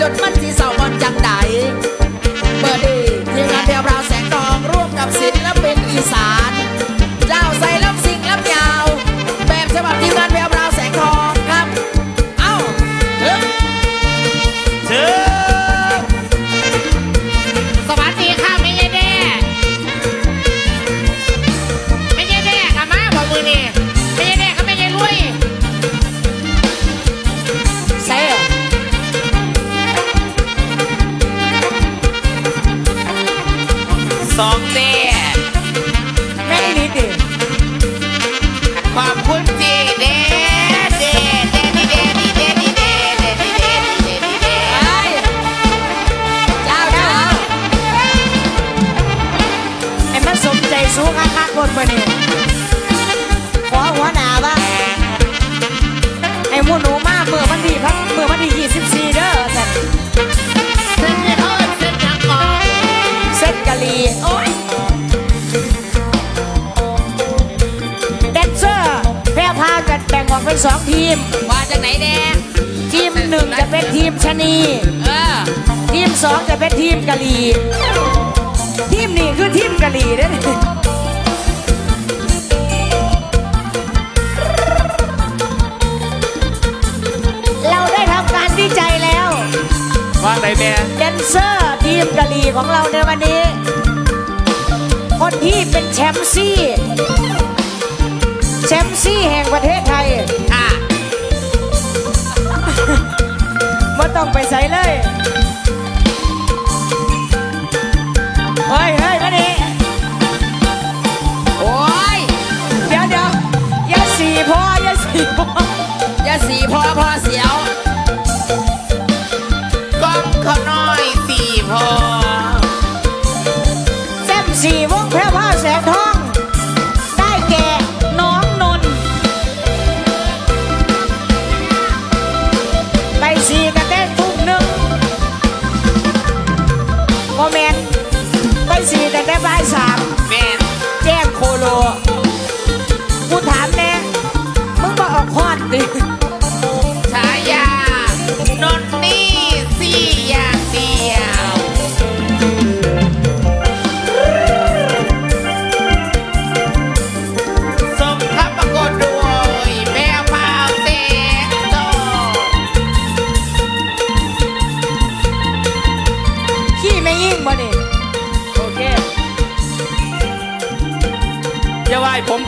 George ีมว่าจากไหนแดงทีมหนึ่งจะเป็นทีมชะนีทีมสองจะเป็นทีมกะหรี่ทีมนี้คือทีมกะหรี่เด้อ เราได้ทำการวิจัยแล้ว ว่าไหนแม่แดนเซอร์ทีมกะหรี่ของเราในวันนี้ คนที่เป็นแชมป์ซี่ แชมป์ซี่แห่งประเทศไทย อะ ต้องไปใส่เลย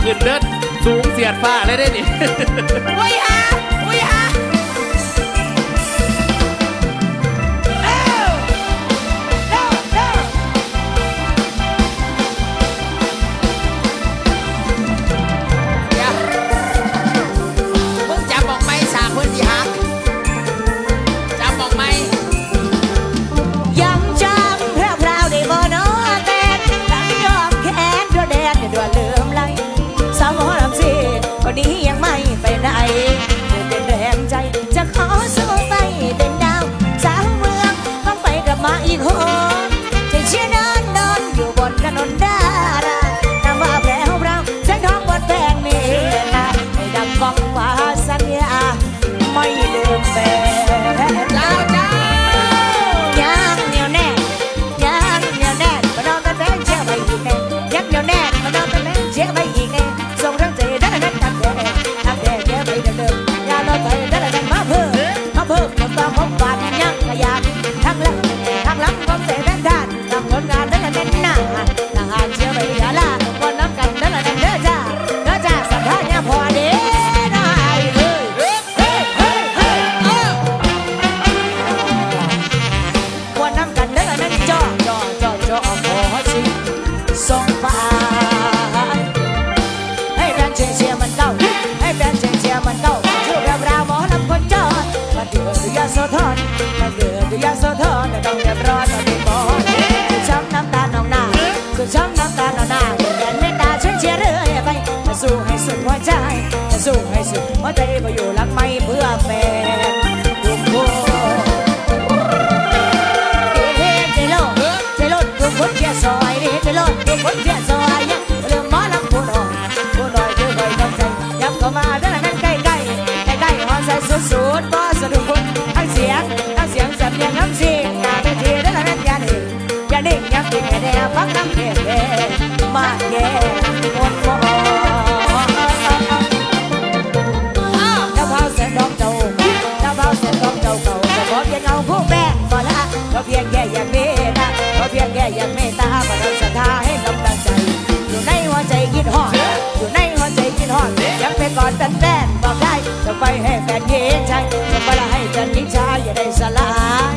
ขึ้นเลินสูงเสียดฟ้าอะไรได้ดิ โอ้ยฮะ พบปะยังก็อยาก สุดใจมาอยู่รักไม่เพื่อแฟนทุกคนเฮ้เจโลเจโลทุกคนเชียซอยเฮ้เจโลทุกคนเชียซอย นหอดอยู่ในหัวใจกินหอดยังไปก่อนตันแดนบอกได้จะไปให้แฟนเย็นใจจะไปละให้แฟนนิชาอย่าได้สลาย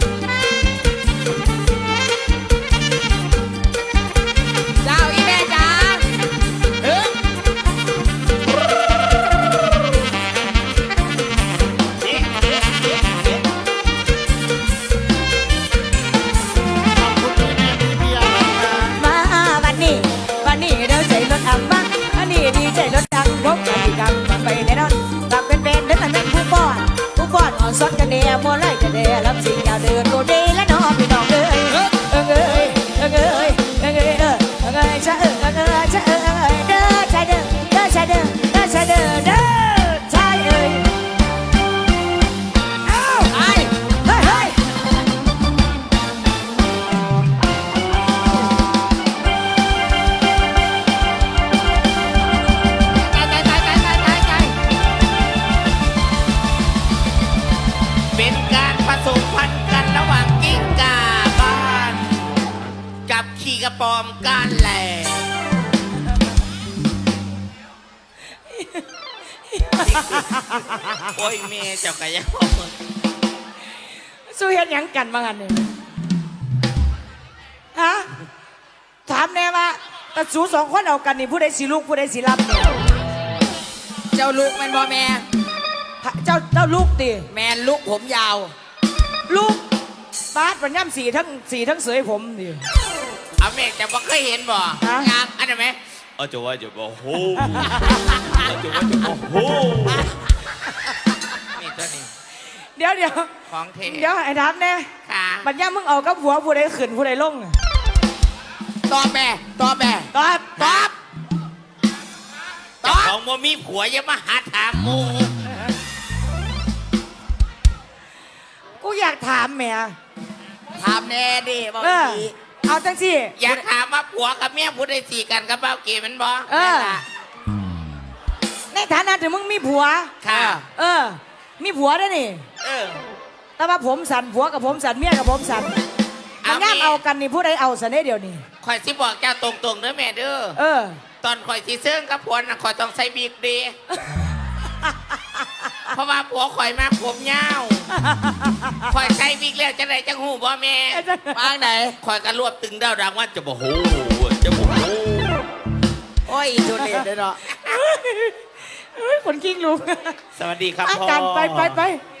โอ้ยเมย์เจ้ากะยังบอกมึงสู้เฮ็ดหยังกันบ้างอันนี่ฮะถามแน่ว่าแต่สูสองคนเอากันนี่ผู้ใดสิลูกผู้ใดสิรับเนี่ยเจ้าลูกแมนบอแม่พระเจ้าเจ้าลูกติแมนลูกผมยาว ลูกบาสปัญญามสีทั้งสีทั้งเสยผมดิ เอาเมย์จะบ่เคยเห็นบ่ฮะ งามอันนั้นไหมเอาจะว่าจะบ่โหเอาจะว่าจะบ่โหนี่ตัวนี้เดี๋ยวเดี๋ยวของเทเดี๋ยวไอ้ถามแน่ค่ะปัญญามมึงเอากับผัวผู้ใดขึ้นผู้ใดลงอะตอบแม่ตอบแม่ตอบตอบเจ้าของบ่มีผัวอย่ามาหาถามหมูกูอยากถามแหม่ถามแน่ดิบอกเออดี เอาจังสิ อยากถามว่าผัวกับเมียผู้ใดสีกันกับเบ้าเกมันบ่เออในฐานะที่มึงมีผัว ค่ะ เออ มีผัวได้วนี่ เออ แต่ว่าผมสันผัวกับผมสันเมียกับผมสันเอามันย่ามแม่เอากันนี่ผู้ใดเอาสันได้เดียวนี่คอยสิบอกเจ้าตรงๆเด้อแม่เด้อ เออ ตอนคอยสิเซิงกับผัวน่ะคอยต้องใส่บีกดี เพราะว่าผัวคอยมาผมยาวคอยใส่บีกแล้วจะได้จังหูบ่แม่วางไหนคอยกันรวบตึงดาวดังว่าจะบ่โหจะบ่โหโอ้ยจุดเด่นเลยเนาะเฮ้ยขนกิ้งลุกสวัสดีครับอาพ่อการไปไปไปค